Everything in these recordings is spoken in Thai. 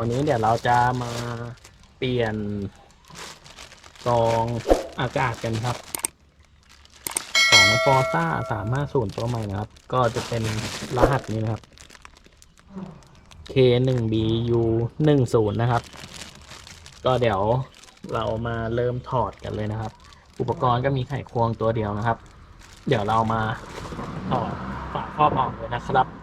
วันนี้เดี๋ยวเราจะมาเปลี่ยนกรองอากาศกันครับ ของฟอร์ซ่าสามารถศูนย์ตัวใหม่นะครับ ก็จะเป็นรหัสนี้นะครับ K 1 B U 1 0นะครับ ก็เดี๋ยวเรามาเริ่มถอดกันเลยนะครับ อุปกรณ์ก็มีไขควงตัวเดียวนะครับ เดี๋ยวเรามาถอดฝาครอบออกเลยนะครับ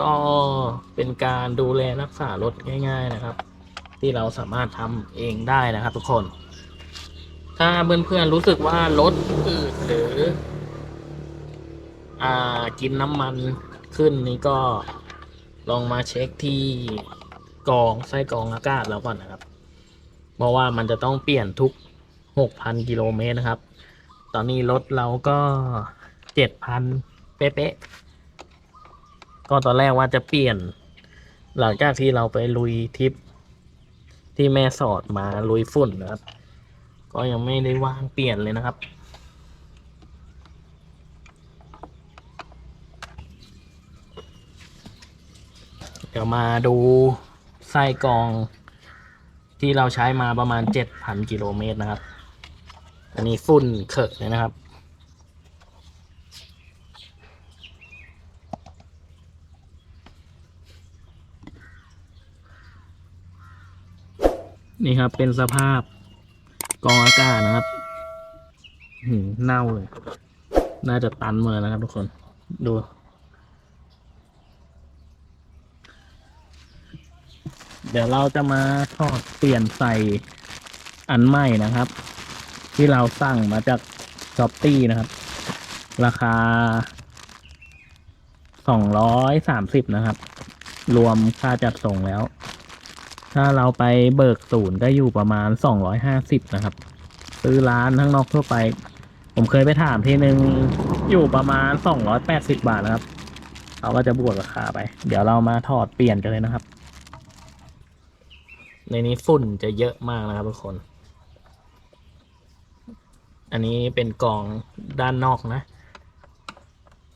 ก็เป็นการดูแลรักษารถง่าย ๆนะครับ ที่เราสามารถทำเองได้นะครับทุกคน ถ้าเพื่อนๆรู้สึกว่ารถอืดหรือ อ่ากินน้ำมันขึ้นนี่ก็ลองมาเช็คที่กองไส้กองอากาศแล้วก่อนนะครับ เพราะว่ามันจะต้องเปลี่ยนทุก 6,000 กิโลเมตรนะครับ ตอนนี้รถเราก็ 7,000 เป๊ะๆ ก็ตอนแรกว่าจะเปลี่ยน หลังจากที่เราไปลุยทริป ที่แม่สอดมาลุยฝุ่นนะครับ ก็ยังไม่ได้ว่างเปลี่ยนเลยนะครับเดี๋ยวมาดูไส้กรองที่เราใช้มาประมาณ 7,000 กิโลเมตรนะครับ อันนี้ฝุ่นเขอะเลยนะครับ นี่ครับ เป็นสภาพกองอากาศนะครับหืมเน่าเลย น่าจะตันหมดแล้วนะครับทุกคน ดู เดี๋ยวเราจะมาทอดเปลี่ยนใส่อันใหม่นะครับ ที่เราสั่งมาจากช้อปปี้นะครับ ราคาสองร้อยสามสิบนะครับ รวมค่าจัดส่งแล้ว ถ้าเราไปเบิกศูนย์ก็อยู่ประมาณสองร้อยห้าสิบนะครับ ซื้อร้านข้างนอกทั่วไป ผมเคยไปถามทีนึงอยู่ประมาณสองร้อยแปดสิบาทนะครับเขาก็จะบวกราคาไป เดี๋ยวเรามาถอดเปลี่ยนกันเลยนะครับ ในนี้ฝุ่นจะเยอะมากนะครับทุกคน อันนี้เป็นกล่องด้านนอกนะ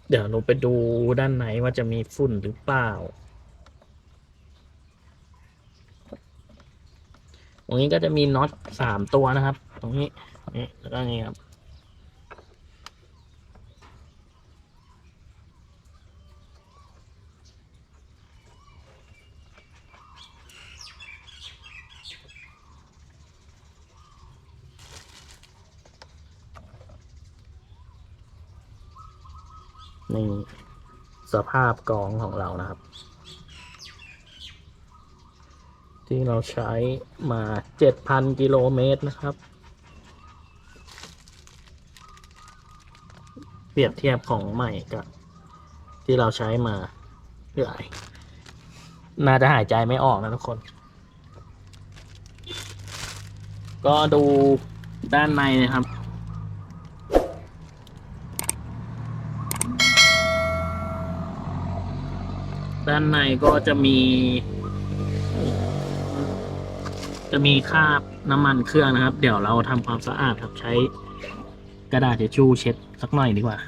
เดี๋ยวเราไปดูด้านในว่าจะมีฝุ่นหรือเปล่า ตรงนี้ก็จะมีน็อตสามตัวนะครับ ตรงนี้นี่แล้วก็นี่ครับนี่สภาพกองของเรานะครับ ที่เราใช้มา7,000กิโลเมตรนะครับ เปรียบเทียบของใหม่กับที่เราใช้มาเท่าไหร่น่าจะหายใจไม่ออกนะทุกคน ก็ดูด้านในนะครับด้านในก็จะมี จะมีคราบน้ำมันเครื่องนะครับ เดี๋ยวเราทำความสะอาดครับใช้กระดาษทิชชู่เช็ดสักหน่อยดีกว่า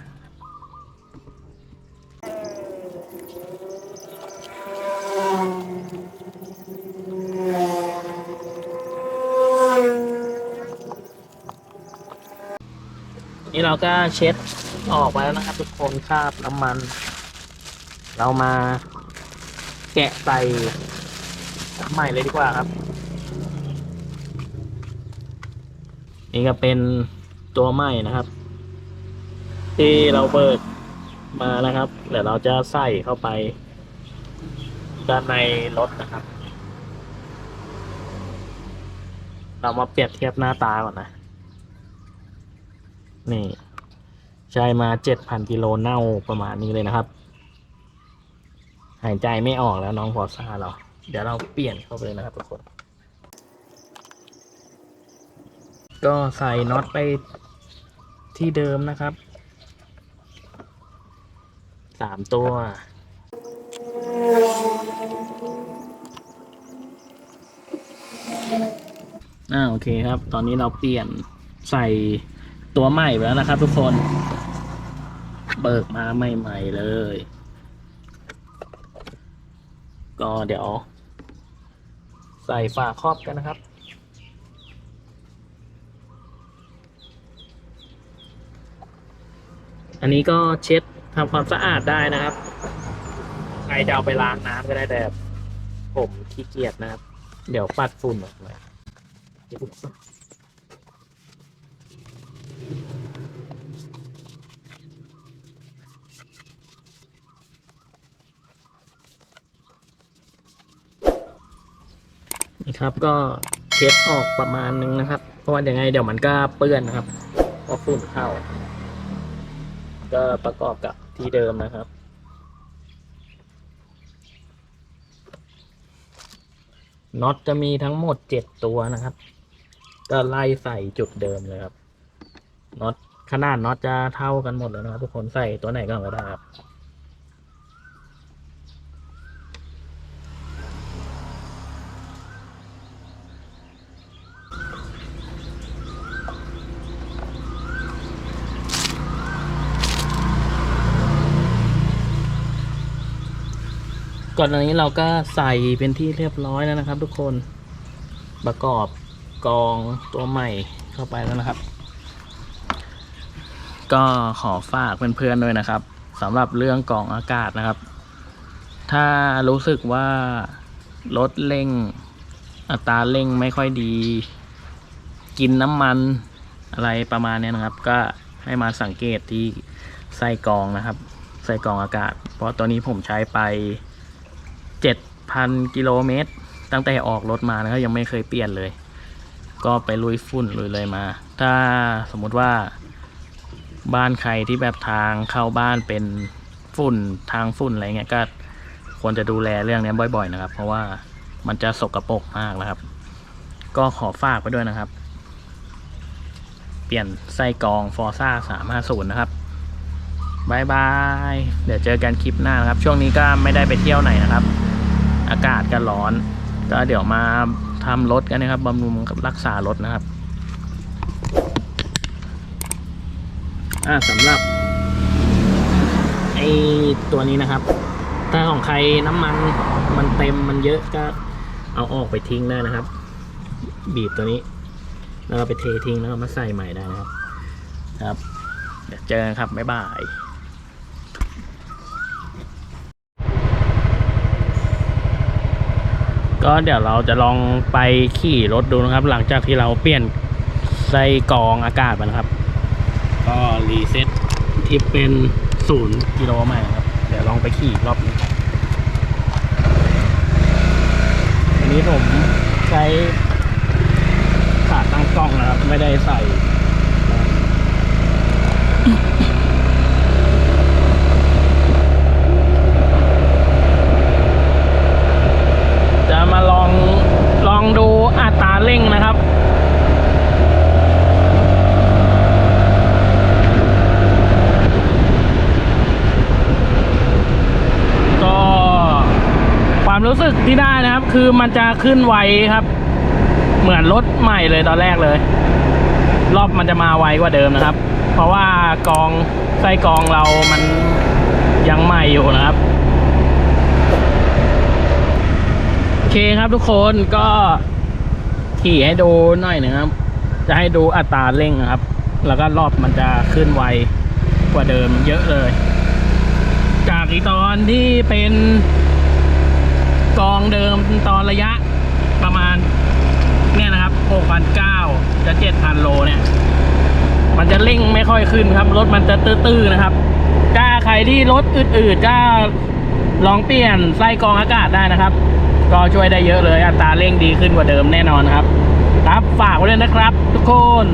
นี่เราก็เช็ดออกไปแล้วนะครับ ทุกคนคราบน้ำมัน เรามาแกะใส่ใหม่เลยดีกว่าครับ นี่ก็เป็นตัวใหม่นะครับ ที่เราเบิกมานะครับเดี๋ยวเราจะใส่เข้าไป ด้านในรถนะครับ เรามาเปรียบเทียบหน้าตาก่อนนะ นี่ ใช้มาเจ็ดพันกิโลเน่าประมาณนี้เลยนะครับ หายใจไม่ออกแล้วน้องพอซาเรา เดี๋ยวเราเปลี่ยนเข้าไปเลยนะครับทุกคน ก็ใส่น็อตไปที่เดิมนะครับสามตัวอ่าโอเคครับ ตอนนี้เราเปลี่ยนใส่ตัวใหม่ไปแล้วนะครับ ทุกคน เบิกมาใหม่ ๆ เลย ก็เดี๋ยว ใส่ฝาครอบกันนะครับ อันนี้ก็เช็ดทำความสะอาดได้นะครับ ใครจะเอาไปล้างน้ำก็ได้แต่ผมขี้เกียจนะครับ เดี๋ยวปัดฝุ่นออกเลยนี่ครับก็เช็ดออกประมาณนึงนะครับ เพราะว่าอย่างไงเดี๋ยวมันก็เปื้อนนะครับพราะฝุ่นเข้า ก็ประกอบกับที่เดิมนะครับ น็อตจะมีทั้งหมดเจ็ดตัวนะครับ ก็ไล่ใส่จุดเดิมเลยครับ น็อตขนาดน็อตจะเท่ากันหมดแล้วนะครับ ทุกคนใส่ตัวไหนก็ได้ครับ ก่อนหน้านี้เราก็ใส่เป็นที่เรียบร้อยแล้วนะครับ ทุกคนประกอบกองตัวใหม่เข้าไปแล้วนะครับ ก็ขอฝากเพื่อนๆด้วยนะครับสำหรับเรื่องกองอากาศนะครับ ถ้ารู้สึกว่ารถเร่งอัตราเร่งไม่ค่อยดี กินน้ำมันอะไรประมาณนี้นะครับ ก็ให้มาสังเกตที่ไส้กองนะครับ ไส้กองอากาศ เพราะตัวนี้ผมใช้ไป 7,000 กิโลเมตร ตั้งแต่ออกรถมานะครับยังไม่เคยเปลี่ยนเลย ก็ไปลุยฝุ่นลุยเลยมา ถ้าสมมุติว่า บ้านใครที่แบบทางเข้าบ้านเป็นฝุ่นทางฝุ่นอะไรเงี้ยก็ควรจะดูแลเรื่องนี้บ่อย ๆ นะครับ เพราะว่ามันจะสกรปรกมากนะครับ ก็ขอฝากไปด้วยนะครับ เปลี่ยนไส้กรองฟอร์ซ่า350นะครับบายบาย เดี๋ยวเจอกันคลิปหน้านะครับ ช่วงนี้ก็ไม่ได้ไปเที่ยวไหนนะครับ อากาศก็ร้อน ก็เดี๋ยวมาทำรถกันนะครับบำรุงรักษารถนะครับอ่าสำหรับไอตัวนี้นะครับ ถ้าของใครน้ำมันมันเต็มมันเยอะก็เอาออกไปทิ้งได้นะครับ บีบตัวนี้ แล้วก็ไปเททิ้งแล้วก็มาใส่ใหม่ได้นะครับ ครับ เดี๋ยวเจอกันครับ บ๊ายบาย ก็เดี๋ยวเราจะลองไปขี่รถดูนะครับ หลังจากที่เราเปลี่ยนไส้กรองอากาศไปนะครับ ก็รีเซ็ตที่เป็นศูนย์กิโลใหม่นะครับ เดี๋ยวลองไปขี่รอบนึงอันนี้ผมใช้ขาตั้งกล้องนะครับ ไม่ได้ใส่ จะมาลองลองดูอัตราเร่ง นะครับก็ความรู้สึกที่ได้นะครับ คือมันจะขึ้นไวครับ เหมือนรถใหม่เลยตอนแรกเลย รอบมันจะมาไวกว่าเดิมนะครับ เพราะว่ากองไส้กรองเรามันยังใหม่อยู่นะครับโอเคครับทุกคนก็ ขี่ให้ดูหน่อยหนะครับ จะให้ดูอัตราเร่งนะครับ แล้วก็รอบมันจะขึ้นไวกว่าเดิมเยอะเลย จากอีตอนที่เป็นกองเดิมตอนระยะประมาณเนี่ยนะครับ 6,900 จะ 7,000 โลเนี่ย มันจะเร่งไม่ค่อยขึ้นครับ รถมันจะตื้อๆนะครับกล้าใครที่รถอืดๆกล้าลองเปลี่ยนไส้กรองอากาศได้นะครับ ก็ช่วยได้เยอะเลยอัตราเร่งดีขึ้นกว่าเดิมแน่นอนครับ ครับฝากไว้เลยนะครับ ทุกคน